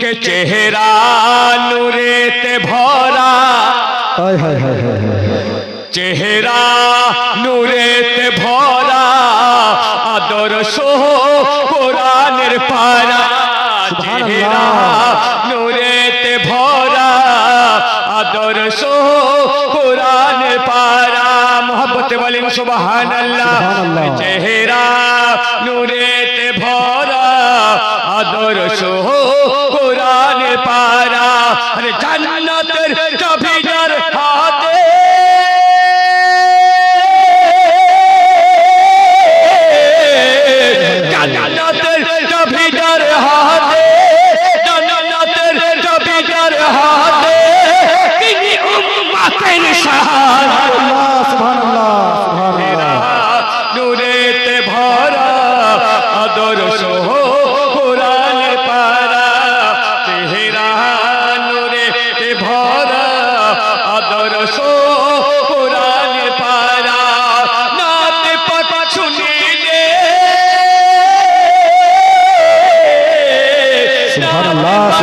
কে চেহারা নূরেতে ভরা। হায় হায় হায় হায় চেহারা নূরেতে ভরা। আদর্শ কোরআনের পারা। চেহারা নূরেতে ভরা। আদর্শ কোরআনের পারা। মোহব্বতে বলেন সুবহানাল্লাহ। চেহারা নূরেতে আদর্শ কোরআন পারা আরে জান্নাতের চাবিদার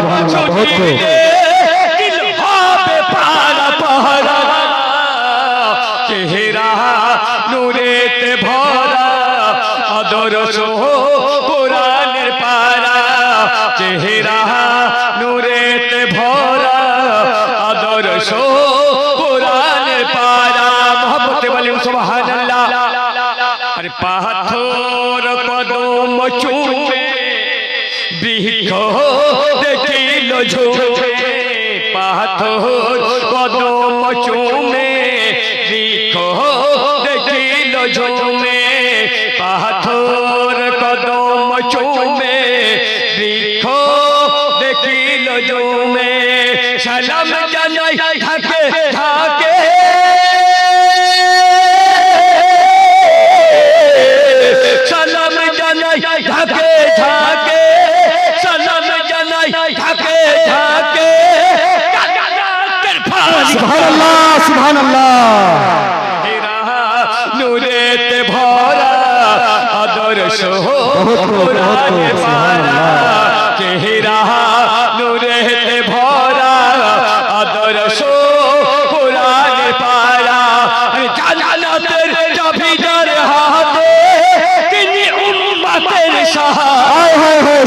সুবহানাল্লাহ, বহুত খুব। দিল হবে পারা। পারা। ঝুমে পাথর কদম চুমে বৃক্ষ দেখিল ঝুমে পাথর কদম চুমে বৃক্ষ দেখিল ঝুমে সুবহানাল্লাহ। নূরেতে ভরা আদর্শ কোরআনে পারা। চেহারা নূরেতে ভরা আদর্শ কোরআনে পারা। জান্নাতের চাবিদার হাতে তিনি উম্মতের সাহায্য। হায় হায় হায়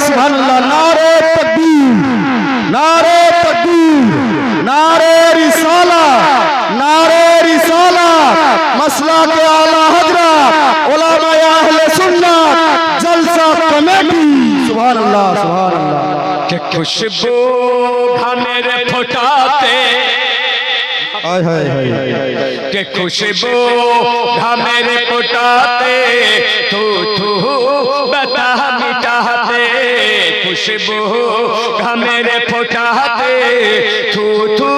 खुशबू घमेर फुटाते। के खुशबू घमेर फुटाते तू तू बता मिटाते। खुशबू घमेर फुटाते तू तू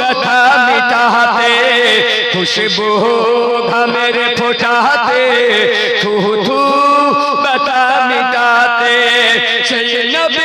बता मिटाते। खुशबू घमेर फुटाते तू तू बता मिटाते। सही नबी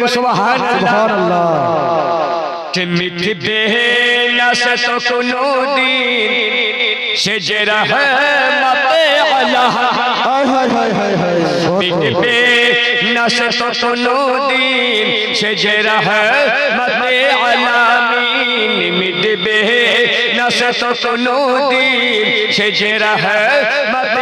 বলেন সুবহানাল্লাহ সুবহানাল্লাহ। যে মিটবে না সে তো কোনো দিন সে যে রহমতে আল্লাহ। হায় হায় হায় হায় হায়। বহুত বহুত। মিটবে না সে তো কোনো দিন সে যে রহমতে আলামিন। মিটবে না সে তো কোনো দিন সে যে রহমতে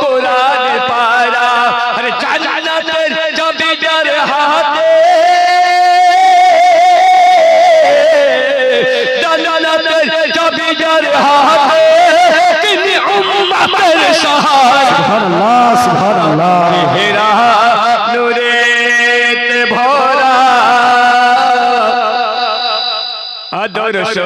কোরআন পারা। আরে জান্নাতের চাবি যার হাতে। জান্নাতের চাবি যার হাতে। তিনি উম্মতের সহায়। সুবহানাল্লাহ সুবহানাল্লাহ। হেরা নুরেতে ভরা। আদর্শ